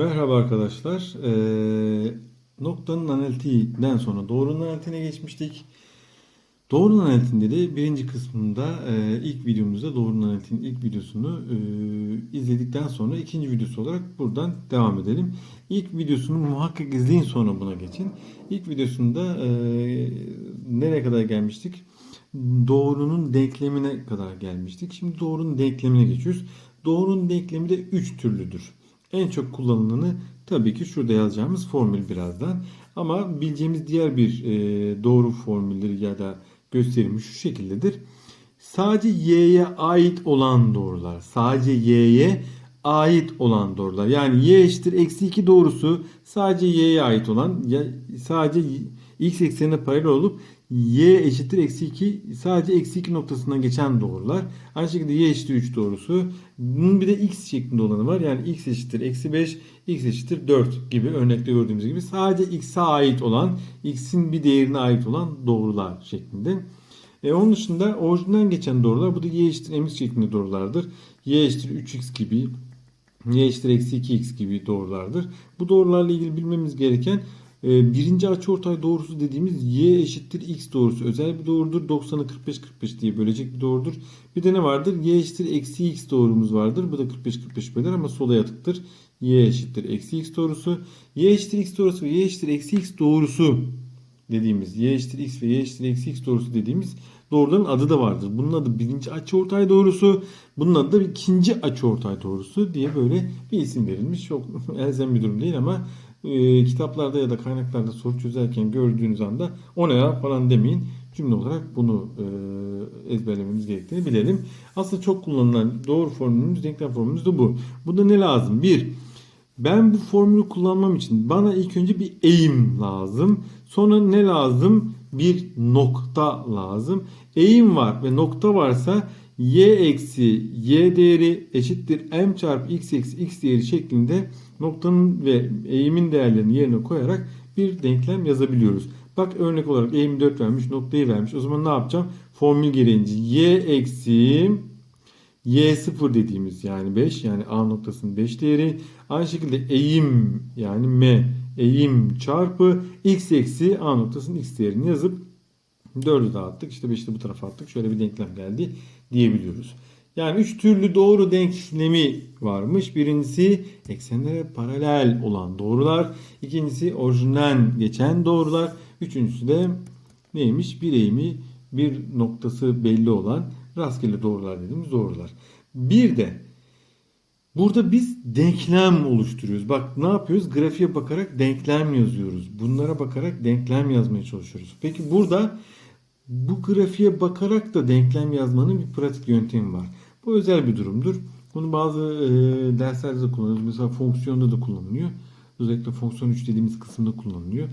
Merhaba arkadaşlar. Ee, noktanın analitiğinden sonra doğrunun analitiğine geçmiştik. Doğrunun analitiğinde de birinci kısmında e, ilk videomuzda doğrunun analitiğinin ilk videosunu e, izledikten sonra ikinci videosu olarak buradan devam edelim. İlk videosunu muhakkak izleyin sonra buna geçin. İlk videosunda e, nereye kadar gelmiştik? Doğrunun denklemine kadar gelmiştik. Şimdi doğrunun denklemine geçiyoruz. Doğrunun denklemi de 3 türlüdür. En çok kullanılanı tabii ki şurada yazacağımız formül birazdan. Ama bileceğimiz diğer bir e, doğru formülleri ya da gösterimi şu şekildedir. Sadece y'ye ait olan doğrular. Sadece y'ye ait olan doğrular. Yani y eşittir eksi 2 doğrusu sadece y'ye ait olan sadece x eksenine paralel olup y eşittir eksi 2 sadece eksi 2 noktasından geçen doğrular. Aynı şekilde y eşittir 3 doğrusu. Bunun bir de x şeklinde olanı var. Yani x eşittir eksi 5, x eşittir 4 gibi örnekte gördüğümüz gibi sadece x'e ait olan, x'in bir değerine ait olan doğrular şeklinde. E onun dışında orijinden geçen doğrular bu da y eşittir mx şeklinde doğrulardır. y eşittir 3x gibi, y eşittir eksi 2x gibi doğrulardır. Bu doğrularla ilgili bilmemiz gereken birinci açıortay doğrusu dediğimiz y eşittir x doğrusu özel bir doğrudur. 90'ı 45-45 diye bölecek bir doğrudur. Bir de ne vardır? y eşittir eksi x doğrumuz vardır. Bu da 45-45 böler ama sola yatıktır. y eşittir eksi x doğrusu. y eşittir x doğrusu ve y eşittir eksi x doğrusu dediğimiz y eşittir x ve y eşittir eksi x doğrusu dediğimiz doğruların adı da vardır. Bunun adı birinci açıortay doğrusu. Bunun adı da ikinci açıortay doğrusu diye böyle bir isim verilmiş. Çok elzem bir durum değil ama e, kitaplarda ya da kaynaklarda soru çözerken gördüğünüz anda o ne ya falan demeyin. Cümle olarak bunu e, ezberlememiz gerektiğini bilelim. Aslında çok kullanılan doğru formülümüz, denklem formülümüz de bu. Burada ne lazım? Bir, ben bu formülü kullanmam için bana ilk önce bir eğim lazım. Sonra ne lazım? Bir nokta lazım. Eğim var ve nokta varsa y eksi y değeri eşittir m çarpı x eksi x değeri şeklinde noktanın ve eğimin değerlerini yerine koyarak bir denklem yazabiliyoruz. Bak örnek olarak eğim 4 vermiş, noktayı vermiş. O zaman ne yapacağım? Formül gereğince y eksi y0 dediğimiz yani 5 yani a noktasının 5 değeri. Aynı şekilde eğim yani m eğim çarpı x eksi a noktasının x değerini yazıp 4'ü dağıttık. İşte 5'i de bu tarafa attık. Şöyle bir denklem geldi diyebiliyoruz. Yani üç türlü doğru denklemi varmış. Birincisi eksenlere paralel olan doğrular. İkincisi orijinden geçen doğrular. Üçüncüsü de neymiş? Bir eğimi bir noktası belli olan rastgele doğrular dediğimiz doğrular. Bir de burada biz denklem oluşturuyoruz. Bak ne yapıyoruz? Grafiğe bakarak denklem yazıyoruz. Bunlara bakarak denklem yazmaya çalışıyoruz. Peki burada bu grafiğe bakarak da denklem yazmanın bir pratik yöntemi var. Bu özel bir durumdur. Bunu bazı e, derslerde de kullanıyoruz. Mesela fonksiyonda da kullanılıyor. Özellikle fonksiyon 3 dediğimiz kısımda kullanılıyor.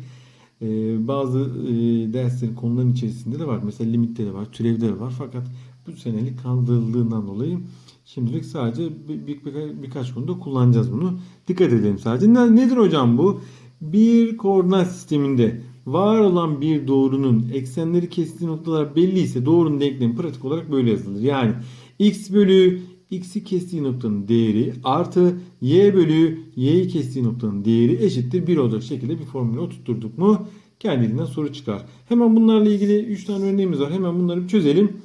E, bazı e, derslerin konuların içerisinde de var. Mesela limitte de var, türevde de var. Fakat bu senelik kaldırıldığından dolayı şimdilik sadece bir, bir, bir, birkaç konuda kullanacağız bunu. Dikkat edelim sadece. Ne, nedir hocam bu? Bir koordinat sisteminde var olan bir doğrunun eksenleri kestiği noktalar belli ise doğrunun denklemi pratik olarak böyle yazılır. Yani x bölü x'i kestiği noktanın değeri artı y bölü y'yi kestiği noktanın değeri eşittir 1 olacak şekilde bir formülü oturtturduk mu kendiliğinden soru çıkar. Hemen bunlarla ilgili 3 tane örneğimiz var. Hemen bunları bir çözelim.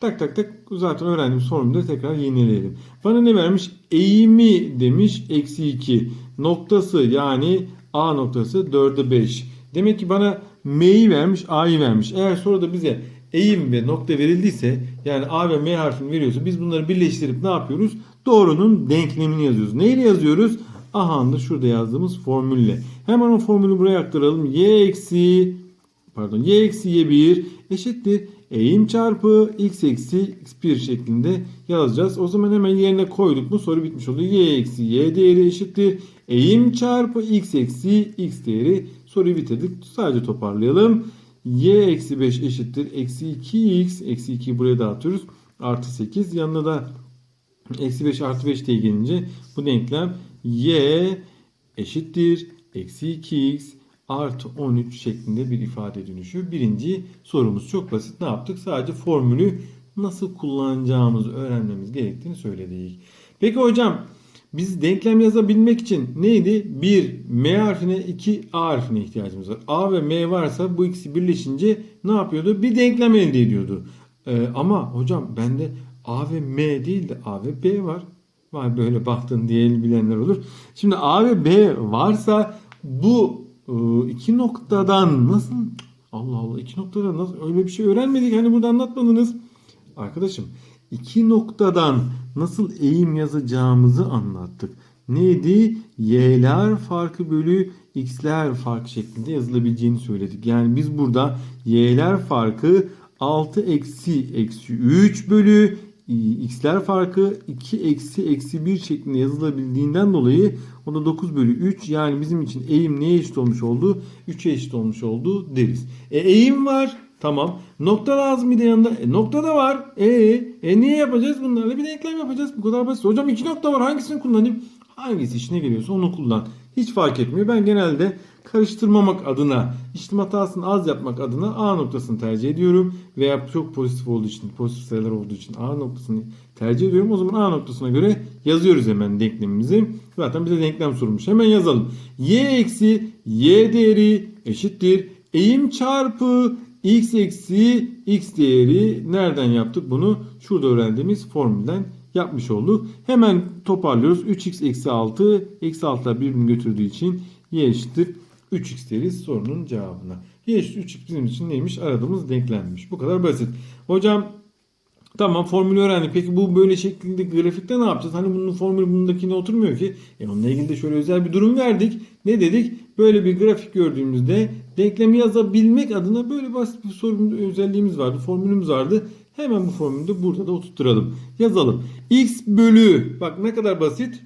Tak tak tak zaten öğrendiğimiz formülleri tekrar yenileyelim. Bana ne vermiş? Eğimi demiş eksi 2. Noktası yani A noktası 4'e 5. Demek ki bana M'yi vermiş A'yı vermiş. Eğer soruda bize eğim ve nokta verildiyse yani A ve M harfini veriyorsa biz bunları birleştirip ne yapıyoruz? Doğrunun denklemini yazıyoruz. Neyle yazıyoruz? Aha da şurada yazdığımız formülle. Hemen o formülü buraya aktaralım. Y eksi pardon y eksi y1 eşittir eğim çarpı x eksi x1 şeklinde yazacağız. O zaman hemen yerine koyduk mu soru bitmiş oluyor. y eksi y değeri eşittir eğim çarpı x eksi x değeri soruyu bitirdik. Sadece toparlayalım. y eksi 5 eşittir eksi 2x eksi 2'yi buraya dağıtıyoruz. Artı 8 yanına da eksi 5 artı 5 diye gelince bu denklem y eşittir eksi 2x artı 13 şeklinde bir ifade dönüşüyor. Birinci sorumuz çok basit. Ne yaptık? Sadece formülü nasıl kullanacağımızı öğrenmemiz gerektiğini söyledik. Peki hocam Biz denklem yazabilmek için neydi? 1 M harfine 2 A harfine ihtiyacımız var. A ve M varsa bu ikisi birleşince ne yapıyordu? Bir denklem elde ediyordu. Ee, ama hocam bende A ve M değil de A ve B var. Var böyle baktın diye bilenler olur. Şimdi A ve B varsa bu e, iki noktadan nasıl Allah Allah iki noktadan nasıl öyle bir şey öğrenmedik hani burada anlatmadınız. Arkadaşım iki noktadan nasıl eğim yazacağımızı anlattık. Neydi? Y'ler farkı bölü x'ler farkı şeklinde yazılabileceğini söyledik. Yani biz burada y'ler farkı 6 eksi eksi 3 bölü x'ler farkı 2 eksi eksi 1 şeklinde yazılabildiğinden dolayı o da 9 bölü 3 yani bizim için eğim neye eşit olmuş oldu? 3'e eşit olmuş oldu deriz. E eğim var. Tamam. Nokta lazım bir de yanında. E, nokta da var. E, e niye yapacağız? Bunlarla bir denklem yapacağız. Bu kadar basit. Hocam iki nokta var. Hangisini kullanayım? Hangisi işine geliyorsa onu kullan. Hiç fark etmiyor. Ben genelde karıştırmamak adına, işlem hatasını az yapmak adına A noktasını tercih ediyorum. Veya çok pozitif olduğu için, pozitif sayılar olduğu için A noktasını tercih ediyorum. O zaman A noktasına göre yazıyoruz hemen denklemimizi. Zaten bize denklem sormuş. Hemen yazalım. Y eksi Y değeri eşittir. Eğim çarpı x eksi x değeri nereden yaptık bunu? Şurada öğrendiğimiz formülden yapmış olduk. Hemen toparlıyoruz. 3x eksi 6 eksi 6'lar birbirini götürdüğü için y eşittir 3x deriz sorunun cevabına. Y eşittir 3x bizim için neymiş? Aradığımız denklenmiş. Bu kadar basit. Hocam Tamam formülü öğrendik. Peki bu böyle şeklinde grafikte ne yapacağız? Hani bunun formülü bundakine oturmuyor ki. E onunla ilgili de şöyle özel bir durum verdik. Ne dedik? Böyle bir grafik gördüğümüzde denklemi yazabilmek adına böyle basit bir sorun özelliğimiz vardı. Formülümüz vardı. Hemen bu formülü de burada da oturtturalım. Yazalım. x bölü bak ne kadar basit.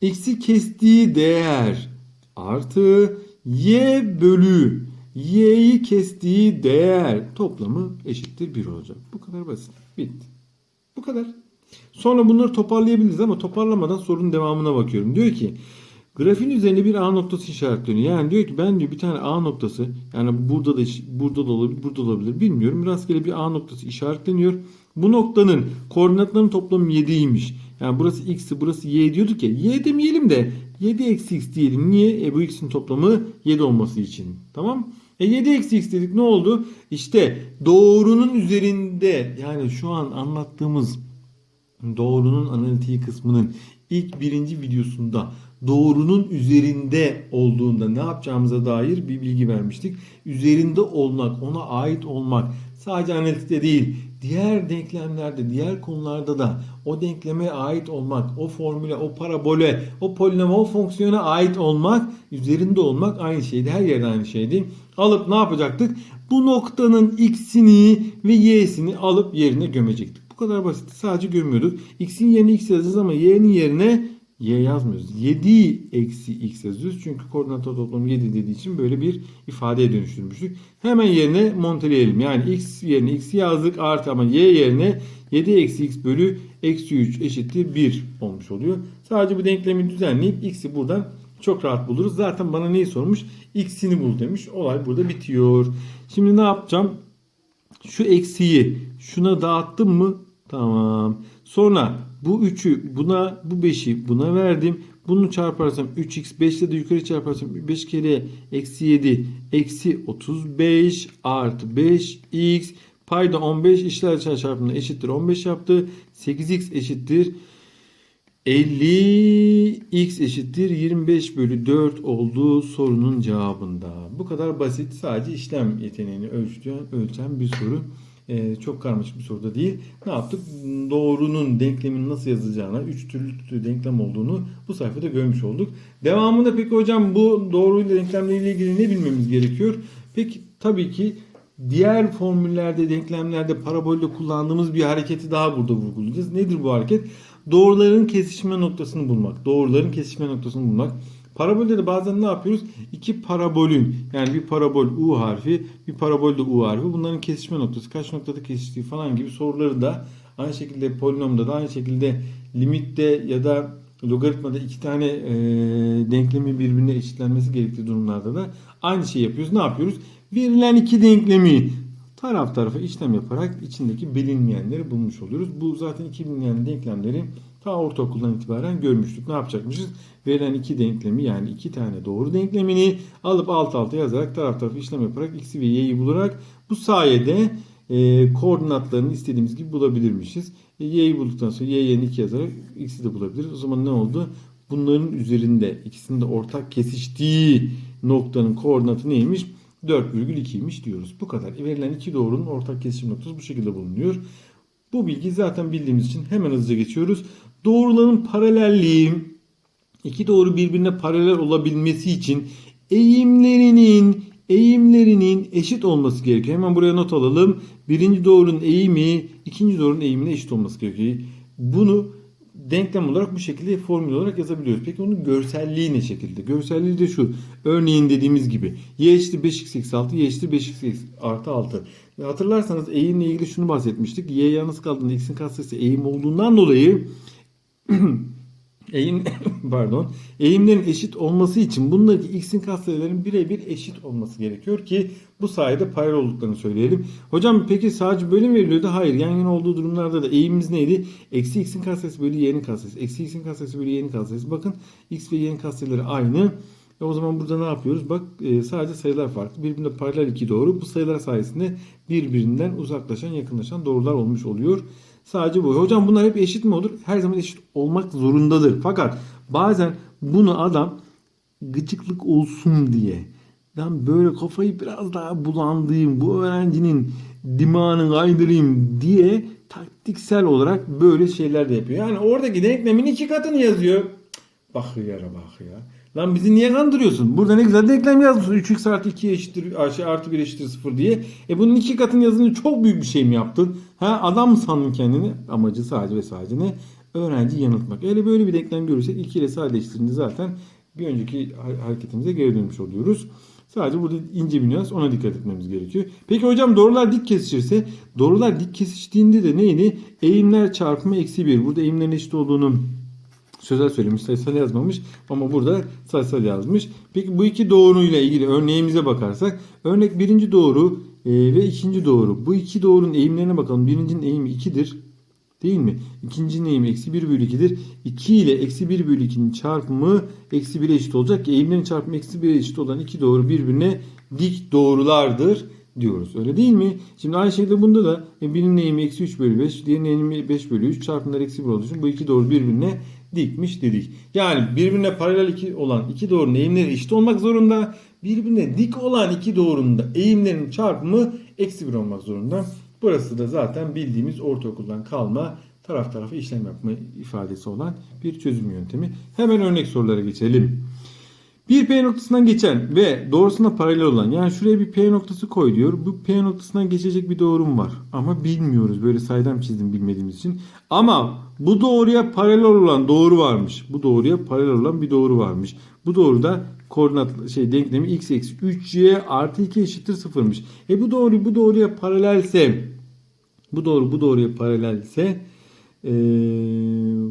x'i kestiği değer artı y bölü y'yi kestiği değer toplamı eşittir 1 olacak. Bu kadar basit. Bitti. Bu kadar. Sonra bunları toparlayabiliriz ama toparlamadan sorunun devamına bakıyorum. Diyor ki grafiğin üzerinde bir A noktası işaretleniyor. Yani diyor ki ben diyor bir tane A noktası yani burada da burada da olabilir, burada da olabilir bilmiyorum. Rastgele bir A noktası işaretleniyor. Bu noktanın koordinatlarının toplamı 7'ymiş. Yani burası x'i burası y diyorduk ya. Y demeyelim de 7 eksi x diyelim. Niye? E bu x'in toplamı 7 olması için. Tamam e 7 eksi x dedik ne oldu? İşte doğrunun üzerinde yani şu an anlattığımız doğrunun analitiği kısmının ilk birinci videosunda doğrunun üzerinde olduğunda ne yapacağımıza dair bir bilgi vermiştik. Üzerinde olmak, ona ait olmak sadece analitikte değil, diğer denklemlerde, diğer konularda da o denkleme ait olmak, o formüle, o parabole, o polinoma, o fonksiyona ait olmak, üzerinde olmak aynı şeydi. Her yerde aynı şeydi. Alıp ne yapacaktık? Bu noktanın x'ini ve y'sini alıp yerine gömecektik. Bu kadar basit. Sadece gömüyorduk. X'in yerine x yazacağız ama y'nin yerine y yazmıyoruz. 7 eksi x yazıyoruz. Çünkü koordinat toplamı 7 dediği için böyle bir ifadeye dönüştürmüştük. Hemen yerine monteleyelim. Yani x yerine x yazdık artı ama y yerine 7 eksi x bölü eksi 3 eşittir 1 olmuş oluyor. Sadece bu denklemi düzenleyip x'i buradan çok rahat buluruz. Zaten bana neyi sormuş? X'ini bul demiş. Olay burada bitiyor. Şimdi ne yapacağım? Şu eksiyi şuna dağıttım mı? Tamam. Sonra bu 3'ü buna bu 5'i buna verdim. Bunu çarparsam 3x 5 ile de yukarı çarparsam 5 kere eksi 7 eksi 35 artı 5x payda 15 işler çarpımında eşittir 15 yaptı. 8x eşittir 50 x eşittir 25 bölü 4 olduğu sorunun cevabında. Bu kadar basit sadece işlem yeteneğini ölçtüğün, ölçen bir soru. Ee, çok karmaşık bir soru da değil. Ne yaptık? Doğrunun denklemin nasıl yazacağına, 3 türlü denklem olduğunu bu sayfada görmüş olduk. Devamında peki hocam bu doğruyla denklemleriyle ilgili ne bilmemiz gerekiyor? Peki tabii ki diğer formüllerde, denklemlerde, parabolde kullandığımız bir hareketi daha burada vurgulayacağız. Nedir bu hareket? Doğruların kesişme noktasını bulmak. Doğruların kesişme noktasını bulmak. Parabolde de bazen ne yapıyoruz? İki parabolün yani bir parabol U harfi, bir parabol de U harfi. Bunların kesişme noktası, kaç noktada kesiştiği falan gibi soruları da aynı şekilde polinomda da aynı şekilde limitte ya da logaritmada iki tane e, denklemin birbirine eşitlenmesi gerektiği durumlarda da aynı şeyi yapıyoruz. Ne yapıyoruz? Verilen iki denklemi taraf tarafa işlem yaparak içindeki bilinmeyenleri bulmuş oluyoruz. Bu zaten iki bilinmeyen denklemleri Ta ortaokuldan itibaren görmüştük. Ne yapacakmışız? Verilen iki denklemi yani iki tane doğru denklemini alıp alt alta yazarak taraf tarafa işlem yaparak x'i ve y'yi bularak bu sayede e, koordinatlarını istediğimiz gibi bulabilirmişiz. E, y'yi bulduktan sonra y'ye 2 yazarak x'i de bulabiliriz. O zaman ne oldu? Bunların üzerinde ikisinin de ortak kesiştiği noktanın koordinatı neymiş? 4,2'ymiş diyoruz. Bu kadar. Verilen iki doğrunun ortak kesişim noktası bu şekilde bulunuyor. Bu bilgi zaten bildiğimiz için hemen hızlıca geçiyoruz. Doğruların paralelliği iki doğru birbirine paralel olabilmesi için eğimlerinin eğimlerinin eşit olması gerekiyor. Hemen buraya not alalım. Birinci doğrunun eğimi ikinci doğrunun eğimine eşit olması gerekiyor. Bunu denklem olarak bu şekilde formül olarak yazabiliyoruz. Peki onun görselliği ne şekilde? Görselliği de şu. Örneğin dediğimiz gibi y eşittir 5x eksi 6, y eşittir 5x artı 6. Ve hatırlarsanız eğimle ilgili şunu bahsetmiştik. y yalnız kaldığında x'in katsayısı eğim olduğundan dolayı eğim pardon eğimlerin eşit olması için bundaki x'in katsayılarının birebir eşit olması gerekiyor ki bu sayede paralel olduklarını söyleyelim. Hocam peki sadece böyle mi veriliyordu? Hayır. Yan yana olduğu durumlarda da eğimimiz neydi? Eksi x'in katsayısı bölü y'nin katsayısı. Eksi x'in katsayısı bölü y'nin katsayısı. Bakın x ve y'nin katsayıları aynı. E o zaman burada ne yapıyoruz? Bak e, sadece sayılar farklı. Birbirine paralel iki doğru. Bu sayılar sayesinde birbirinden uzaklaşan, yakınlaşan doğrular olmuş oluyor. Sadece bu. Hocam bunlar hep eşit mi olur? Her zaman eşit olmak zorundadır. Fakat bazen bunu adam gıcıklık olsun diye ben böyle kafayı biraz daha bulandırayım, bu öğrencinin dimağını kaydırayım diye taktiksel olarak böyle şeyler de yapıyor. Yani oradaki denklemin iki katını yazıyor. Bak yara bak. Lan bizi niye kandırıyorsun? Burada ne güzel denklem yazmışsın. 3x artı 2 eşittir, şey, artı 1 eşittir 0 diye. E bunun iki katını yazınca çok büyük bir şey mi yaptın? Ha adam mı sandın kendini? Amacı sadece ve sadece ne? Öğrenciyi yanıltmak. Eğer böyle bir denklem görürsek 2 ile sadeleştirince zaten bir önceki hareketimize geri dönmüş oluyoruz. Sadece burada ince bir nüans ona dikkat etmemiz gerekiyor. Peki hocam doğrular dik kesişirse doğrular dik kesiştiğinde de neydi? Eğimler çarpımı eksi 1. Burada eğimlerin eşit olduğunu sözel söylemiş sayısal yazmamış ama burada sayısal yazmış. Peki bu iki doğruyla ilgili örneğimize bakarsak örnek birinci doğru e, ve ikinci doğru. Bu iki doğrunun eğimlerine bakalım. Birincinin eğimi 2'dir. Değil mi? İkincinin eğimi eksi 1 bölü 2'dir. 2 ile eksi 1 bölü 2'nin çarpımı eksi 1'e eşit olacak eğimlerin çarpımı eksi 1'e eşit olan iki doğru birbirine dik doğrulardır diyoruz. Öyle değil mi? Şimdi aynı şekilde bunda da e, birinin eğimi eksi 3 bölü 5, diğerinin eğimi 5 bölü 3 çarpımlar eksi 1 olduğu için bu iki doğru birbirine dikmiş dedik. Yani birbirine paralel iki olan iki doğrunun eğimleri eşit olmak zorunda. Birbirine dik olan iki doğrunun da eğimlerinin çarpımı eksi 1 olmak zorunda. Burası da zaten bildiğimiz ortaokuldan kalma taraf tarafa işlem yapma ifadesi olan bir çözüm yöntemi. Hemen örnek sorulara geçelim. Bir P noktasından geçen ve doğrusuna paralel olan yani şuraya bir P noktası koy diyor. Bu P noktasından geçecek bir doğrum var. Ama bilmiyoruz. Böyle saydam çizdim bilmediğimiz için. Ama bu doğruya paralel olan doğru varmış. Bu doğruya paralel olan bir doğru varmış. Bu doğruda koordinat şey denklemi x eksi 3y artı 2 eşittir 0'mış. E bu doğru bu doğruya paralelse bu doğru bu doğruya paralelse e,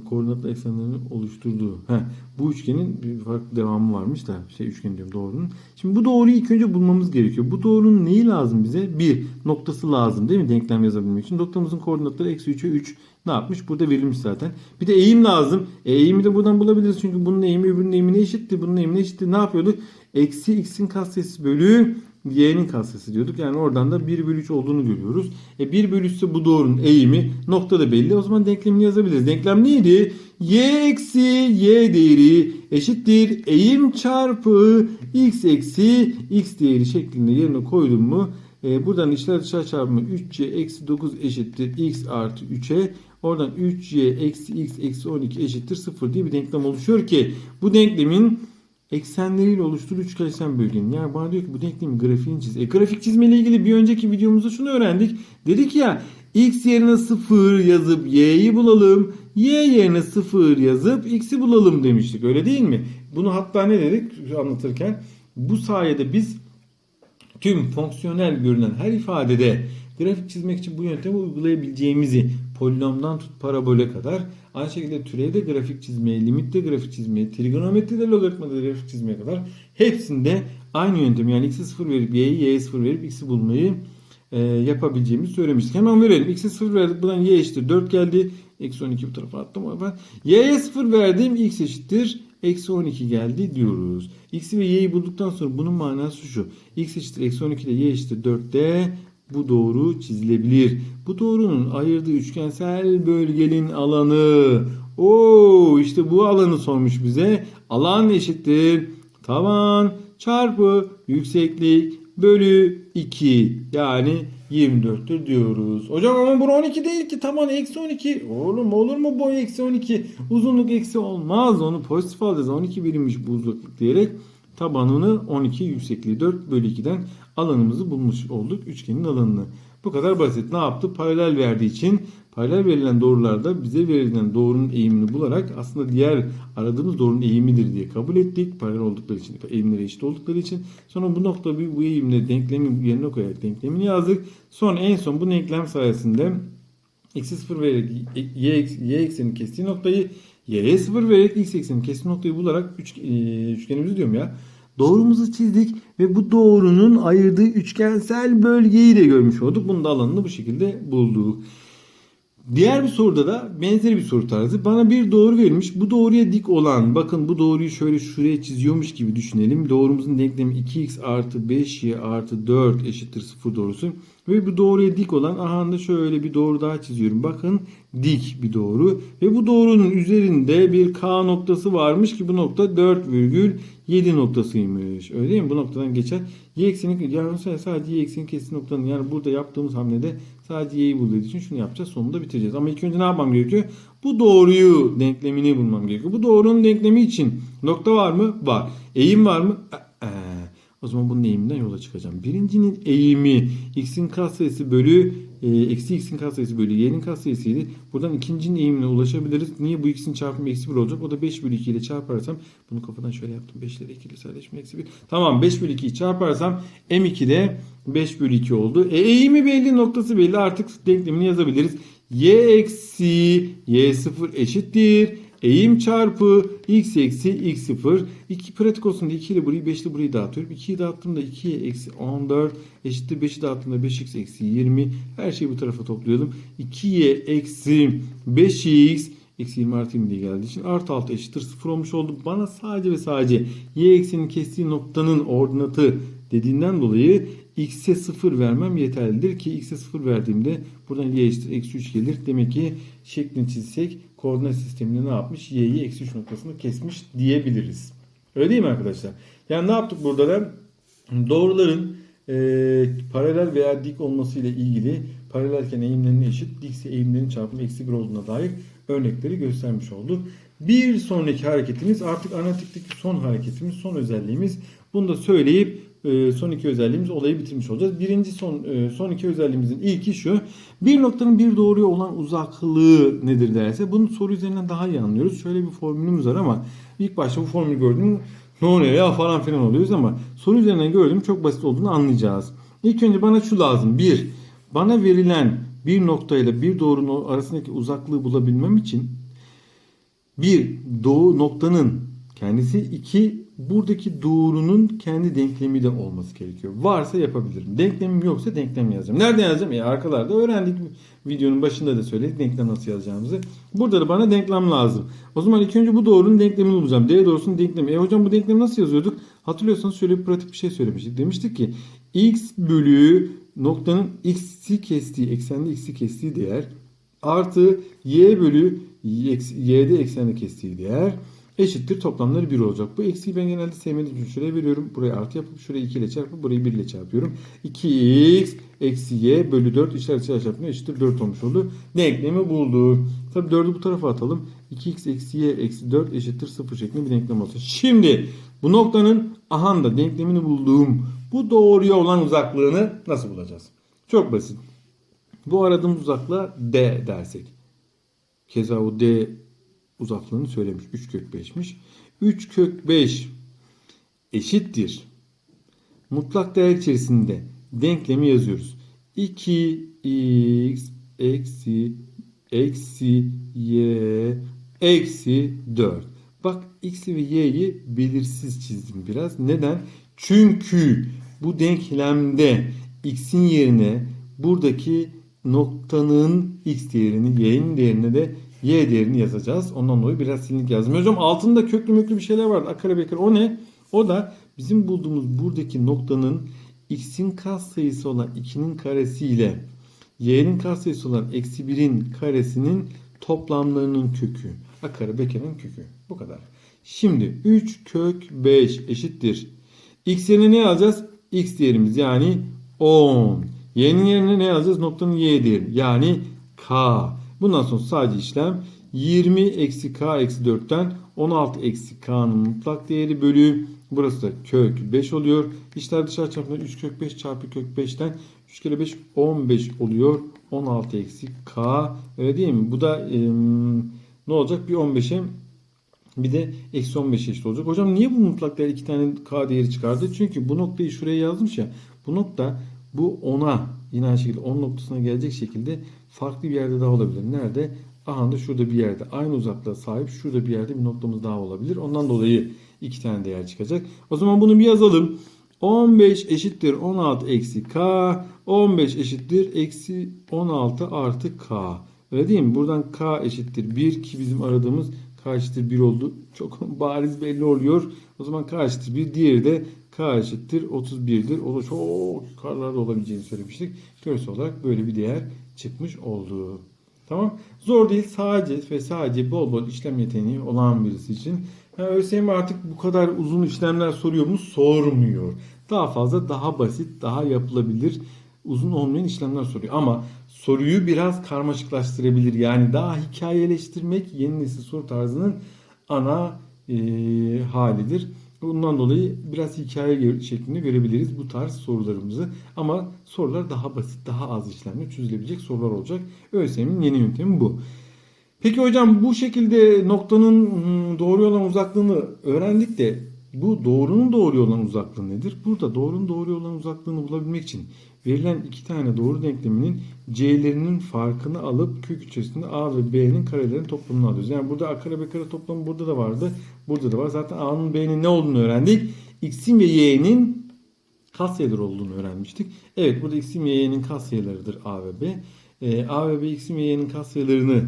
koordinatlı eksenlerin oluşturduğu. Heh, bu üçgenin bir farklı devamı varmış da şey üçgen diyorum doğrunun. Şimdi bu doğruyu ilk önce bulmamız gerekiyor. Bu doğrunun neyi lazım bize? Bir noktası lazım değil mi denklem yazabilmek için. Noktamızın koordinatları eksi 3'e 3 ne yapmış? Burada verilmiş zaten. Bir de eğim lazım. E, eğimi de buradan bulabiliriz. Çünkü bunun eğimi öbürünün eğimine eşitti. Bunun eğimine eşitti. Ne yapıyorduk? Eksi x'in katsayısı bölü y'nin katsayısı diyorduk. Yani oradan da 1 bölü 3 olduğunu görüyoruz. E 1 bölü 3 ise bu doğrunun eğimi nokta da belli. O zaman denklemini yazabiliriz. Denklem neydi? y eksi y değeri eşittir. Eğim çarpı x eksi x değeri şeklinde yerine koydum mu? E, buradan içler dışarı çarpımı 3y eksi 9 eşittir x artı 3'e. Oradan 3y eksi x eksi 12 eşittir 0 diye bir denklem oluşuyor ki bu denklemin eksenleriyle oluşturduğu üçgen bölgenin. Yani bana diyor ki bu denklemin grafiğini çiz. E, grafik çizme ile ilgili bir önceki videomuzda şunu öğrendik. Dedik ya x yerine 0 yazıp y'yi bulalım. y yerine 0 yazıp x'i bulalım demiştik. Öyle değil mi? Bunu hatta ne dedik anlatırken? Bu sayede biz tüm fonksiyonel görünen her ifadede grafik çizmek için bu yöntemi uygulayabileceğimizi polinomdan tut parabole kadar aynı şekilde türevde grafik çizmeye, limitte grafik çizmeye, trigonometride logaritmada grafik çizmeye kadar hepsinde aynı yöntem yani x'e 0 verip y'yi y'ye 0 verip x'i bulmayı e, yapabileceğimizi söylemiştik. Hemen verelim. X'e 0 verdik. Buradan y eşittir 4 geldi. Eksi 12 bu tarafa attım ama ben. Y'ye 0 verdim. X eşittir. Eksi 12 geldi diyoruz. X'i ve y'yi bulduktan sonra bunun manası şu. X eşittir eksi 12 ile y eşittir 4'te bu doğru çizilebilir. Bu doğrunun ayırdığı üçgensel bölgenin alanı. Oo işte bu alanı sormuş bize. Alan eşittir. Tavan çarpı yükseklik bölü 2 yani 24'tür diyoruz. Hocam ama bu 12 değil ki taban eksi 12. Oğlum olur mu boy eksi 12? Uzunluk eksi olmaz. Onu pozitif alacağız. 12 birimmiş bu uzunluk diyerek tabanını 12 yüksekliği 4 bölü 2'den alanımızı bulmuş olduk. Üçgenin alanını. Bu kadar basit. Ne yaptı? Paralel verdiği için paralel verilen doğrularda bize verilen doğrunun eğimini bularak aslında diğer aradığımız doğrunun eğimidir diye kabul ettik. Paralel oldukları için, eğimleri eşit oldukları için. Sonra bu nokta bir bu eğimle denklemi yerine koyarak denklemini yazdık. Sonra en son bu denklem sayesinde x'e 0 vererek y, y eksenini kestiği noktayı y'ye 0 vererek x eksenini kestiği noktayı bularak üç, e, üçgenimizi diyorum ya. Doğrumuzu çizdik ve bu doğrunun ayırdığı üçgensel bölgeyi de görmüş olduk. Bunun da alanını bu şekilde bulduk. Diğer bir soruda da benzer bir soru tarzı. Bana bir doğru verilmiş. Bu doğruya dik olan bakın bu doğruyu şöyle şuraya çiziyormuş gibi düşünelim. Doğrumuzun denklemi 2x artı 5y artı 4 eşittir 0 doğrusu. Ve bu doğruya dik olan aha da şöyle bir doğru daha çiziyorum. Bakın dik bir doğru. Ve bu doğrunun üzerinde bir K noktası varmış ki bu nokta 4,7 noktasıymış. Öyle değil mi? Bu noktadan geçer. Y ekseni yani sadece y ekseni kestiği noktanın yani burada yaptığımız hamlede sadece y'yi bulduğu için şunu yapacağız. Sonunda bitireceğiz. Ama ilk önce ne yapmam gerekiyor? Bu doğruyu denklemini bulmam gerekiyor. Bu doğrunun denklemi için nokta var mı? Var. Eğim var mı? Ee, o zaman bunun eğiminden yola çıkacağım. Birincinin eğimi x'in katsayısı bölü e, eksi x'in katsayısı bölü y'nin katsayısıydı. Buradan ikincinin eğimine ulaşabiliriz. Niye bu x'in çarpımı eksi 1 olacak? O da 5 bölü 2 ile çarparsam bunu kafadan şöyle yaptım. 5 ile 2 ile sadeleşme eksi 1. Tamam 5 bölü 2'yi çarparsam m2 de 5 bölü 2 oldu. E, eğimi belli noktası belli artık denklemini yazabiliriz. y eksi y0 eşittir. Eğim çarpı x eksi x0. 2 pratik olsun diye 2 ile burayı 5 ile burayı dağıtıyorum. 2'yi dağıttığımda 2'ye eksi 14 eşittir 5'i dağıttığımda 5x eksi 20. Her şeyi bu tarafa toplayalım. 2'ye eksi 5x eksi 20 artı 20 diye geldiği için artı 6 eşittir 0 olmuş oldu. Bana sadece ve sadece y eksenin kestiği noktanın ordinatı dediğinden dolayı x'e 0 vermem yeterlidir ki x'e 0 verdiğimde buradan y eşittir eksi 3 gelir. Demek ki şeklini çizsek koordinat sisteminde ne yapmış? y'yi eksi 3 noktasını kesmiş diyebiliriz. Öyle değil mi arkadaşlar? Yani ne yaptık burada da? Doğruların e, paralel veya dik olması ile ilgili paralelken eğimlerinin eşit, dikse eğimlerin çarpımı eksi 1 olduğuna dair örnekleri göstermiş olduk. Bir sonraki hareketimiz artık analitikteki son hareketimiz, son özelliğimiz. Bunu da söyleyip son iki özelliğimiz olayı bitirmiş olacağız. Birinci son e, son iki özelliğimizin ilki şu. Bir noktanın bir doğruya olan uzaklığı nedir derse bunu soru üzerinden daha iyi anlıyoruz. Şöyle bir formülümüz var ama ilk başta bu formülü gördüm ne oluyor ya falan filan oluyoruz ama soru üzerinden gördüm çok basit olduğunu anlayacağız. İlk önce bana şu lazım. Bir, bana verilen bir noktayla bir doğrunun arasındaki uzaklığı bulabilmem için bir doğu noktanın kendisi iki buradaki doğrunun kendi denklemi de olması gerekiyor. Varsa yapabilirim. Denklemim yoksa denklem yazacağım. Nereden yazacağım? E arkalarda öğrendik. Videonun başında da söyledik denklem nasıl yazacağımızı. Burada da bana denklem lazım. O zaman ilk önce bu doğrunun denklemini bulacağım. D doğrusunun denklemi. E hocam bu denklemi nasıl yazıyorduk? Hatırlıyorsanız şöyle bir pratik bir şey söylemiştik. Demiştik ki x bölü noktanın x'i kestiği, eksende x'i kestiği değer artı y bölü y'de eksende kestiği değer eşittir toplamları 1 olacak. Bu eksiği ben genelde sevmediğim için şuraya veriyorum. Buraya artı yapıp şurayı 2 ile çarpıp burayı 1 ile çarpıyorum. 2x eksi y bölü 4 işaret içler çarpımı eşittir 4 olmuş oldu. Denklemi buldu. Tabi 4'ü bu tarafa atalım. 2x eksi y eksi 4 eşittir 0 şeklinde bir denklem olsun. Şimdi bu noktanın ahanda denklemini bulduğum bu doğruya olan uzaklığını nasıl bulacağız? Çok basit. Bu aradığımız uzaklığa d dersek. Keza o d uzaklığını söylemiş. 3 kök 5'miş. 3 kök 5 eşittir. Mutlak değer içerisinde denklemi yazıyoruz. 2x eksi eksi y eksi 4. Bak x'i ve y'yi belirsiz çizdim biraz. Neden? Çünkü bu denklemde x'in yerine buradaki noktanın x değerini, y'nin değerini de y değerini yazacağız. Ondan dolayı biraz silinlik yazdım. Hocam altında köklü möklü bir şeyler vardı. Akara bekar o ne? O da bizim bulduğumuz buradaki noktanın x'in katsayısı olan 2'nin karesi ile y'nin katsayısı olan eksi 1'in karesinin toplamlarının kökü. Akara bekarın kökü. Bu kadar. Şimdi 3 kök 5 eşittir. X yerine ne yazacağız? X değerimiz yani 10. Y'nin yerine ne yazacağız? Noktanın Y değeri yani K. Bundan sonra sadece işlem 20 eksi K eksi 4'ten 16 eksi K'nın mutlak değeri bölü burası da kök 5 oluyor. İşler dışarı çarpımında 3 kök 5 çarpı kök 5'ten 3 kere 5 15 oluyor. 16 eksi K. Öyle değil mi? Bu da em, ne olacak? Bir 15'e bir de eksi 15 eşit olacak. Hocam niye bu mutlak değer iki tane k değeri çıkardı? Çünkü bu noktayı şuraya yazmış ya. Bu nokta bu 10'a yine aynı şekilde 10 noktasına gelecek şekilde farklı bir yerde daha olabilir. Nerede? Aha da şurada bir yerde. Aynı uzaklığa sahip şurada bir yerde bir noktamız daha olabilir. Ondan dolayı iki tane değer çıkacak. O zaman bunu bir yazalım. 15 eşittir 16 eksi k. 15 eşittir eksi 16 artı k. Öyle değil mi? Buradan k eşittir 1 ki bizim aradığımız k eşittir 1 oldu. Çok bariz belli oluyor. O zaman k eşittir 1. Diğeri de k eşittir 31'dir. O da çok yukarılarda olabileceğini söylemiştik. Görsel olarak böyle bir değer çıkmış oldu. Tamam. Zor değil. Sadece ve sadece bol bol işlem yeteneği olan birisi için. Ha, ÖSYM artık bu kadar uzun işlemler soruyor mu? Sormuyor. Daha fazla, daha basit, daha yapılabilir, uzun olmayan işlemler soruyor. Ama soruyu biraz karmaşıklaştırabilir. Yani daha hikayeleştirmek yeni nesil soru tarzının ana e, halidir. Bundan dolayı biraz hikaye şeklinde görebiliriz bu tarz sorularımızı. Ama sorular daha basit, daha az işlemle çözülebilecek sorular olacak. ÖSYM'in yeni yöntemi bu. Peki hocam bu şekilde noktanın hmm, doğru olan uzaklığını öğrendik de bu doğrunun doğru olan uzaklığı nedir? Burada doğrunun doğru olan uzaklığını bulabilmek için verilen iki tane doğru denkleminin c'lerinin farkını alıp kök içerisinde a ve b'nin karelerin toplamını alıyoruz. Yani burada a kare b kare toplamı burada da vardı. Burada da var. Zaten a'nın b'nin ne olduğunu öğrendik. x'in ve y'nin katsayıları olduğunu öğrenmiştik. Evet burada x'in ve y'nin katsayılarıdır a ve b. Ee, a ve b x'in ve y'nin katsayılarını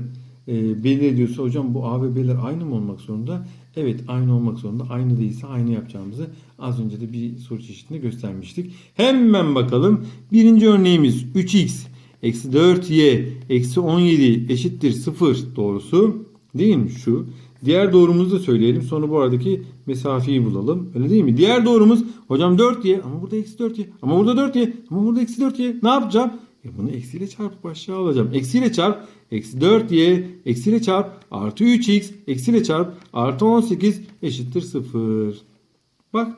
e, belli ediyorsa hocam bu A ve B'ler aynı mı olmak zorunda? Evet aynı olmak zorunda. Aynı değilse aynı yapacağımızı az önce de bir soru çeşitinde göstermiştik. Hemen bakalım. Birinci örneğimiz 3x eksi 4y eksi 17 eşittir 0 doğrusu değil mi şu? Diğer doğrumuzu da söyleyelim. Sonra bu aradaki mesafeyi bulalım. Öyle değil mi? Diğer doğrumuz hocam 4y ama burada eksi 4y ama burada 4y ama burada eksi 4y. Ne yapacağım? E bunu eksiyle çarpıp aşağı alacağım. Eksiyle çarp. Eksi 4y. Eksiyle çarp. Artı 3x. Eksiyle çarp. Artı 18 eşittir 0. Bak.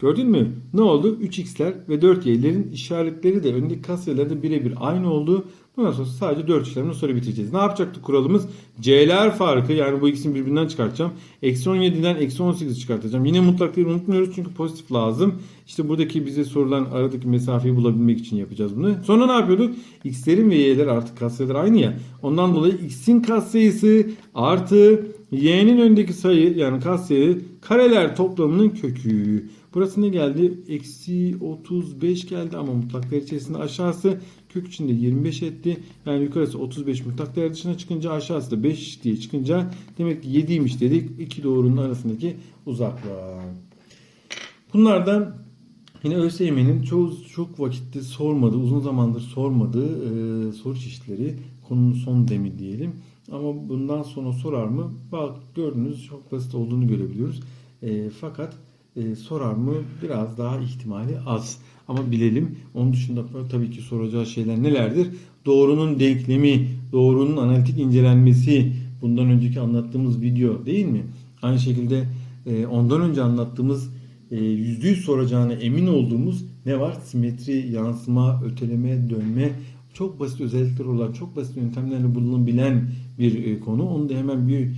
Gördün mü? Ne oldu? 3x'ler ve 4y'lerin işaretleri de öndeki katsayılarda birebir aynı oldu. Bundan sonra sadece 4 işlemini soru bitireceğiz. Ne yapacaktık kuralımız? C'ler farkı yani bu ikisini birbirinden çıkartacağım. Eksi 17'den eksi 18 çıkartacağım. Yine mutlak değeri unutmuyoruz çünkü pozitif lazım. İşte buradaki bize sorulan aradaki mesafeyi bulabilmek için yapacağız bunu. Sonra ne yapıyorduk? X'lerin ve y'ler artık katsayılar aynı ya. Ondan dolayı x'in katsayısı artı y'nin öndeki sayı yani katsayı kareler toplamının kökü. Burası ne geldi? Eksi 35 geldi ama mutlak değer içerisinde aşağısı kök içinde 25 etti. Yani yukarısı 35 mutlak değer dışına çıkınca aşağısı da 5 diye çıkınca demek ki 7'ymiş dedik. İki doğrunun arasındaki uzaklığa. Bunlardan yine ÖSYM'nin çoğu çok vakitte sormadığı, uzun zamandır sormadığı e, soru çeşitleri konunun son demi diyelim. Ama bundan sonra sorar mı? Bak gördünüz çok basit olduğunu görebiliyoruz. E, fakat e, sorar mı? Biraz daha ihtimali az. Ama bilelim. Onun dışında tabii ki soracağı şeyler nelerdir? Doğrunun denklemi, doğrunun analitik incelenmesi, bundan önceki anlattığımız video değil mi? Aynı şekilde e, ondan önce anlattığımız e, %100 soracağına emin olduğumuz ne var? Simetri, yansıma, öteleme, dönme çok basit özellikleri olan, çok basit yöntemlerle bulunabilen bir e, konu. Onu da hemen bir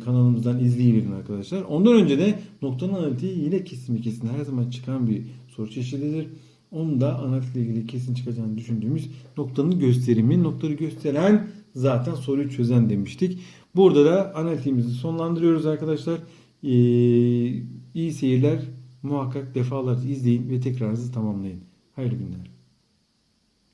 kanalımızdan izleyiverin arkadaşlar. Ondan önce de noktanın analitiği yine kesimi kesin her zaman çıkan bir soru çeşididir. Onu da analitikle ilgili kesin çıkacağını düşündüğümüz noktanın gösterimi, noktaları gösteren zaten soruyu çözen demiştik. Burada da analitiğimizi sonlandırıyoruz arkadaşlar. Ee, iyi seyirler. Muhakkak defalarca izleyin ve tekrarınızı tamamlayın. Hayırlı günler.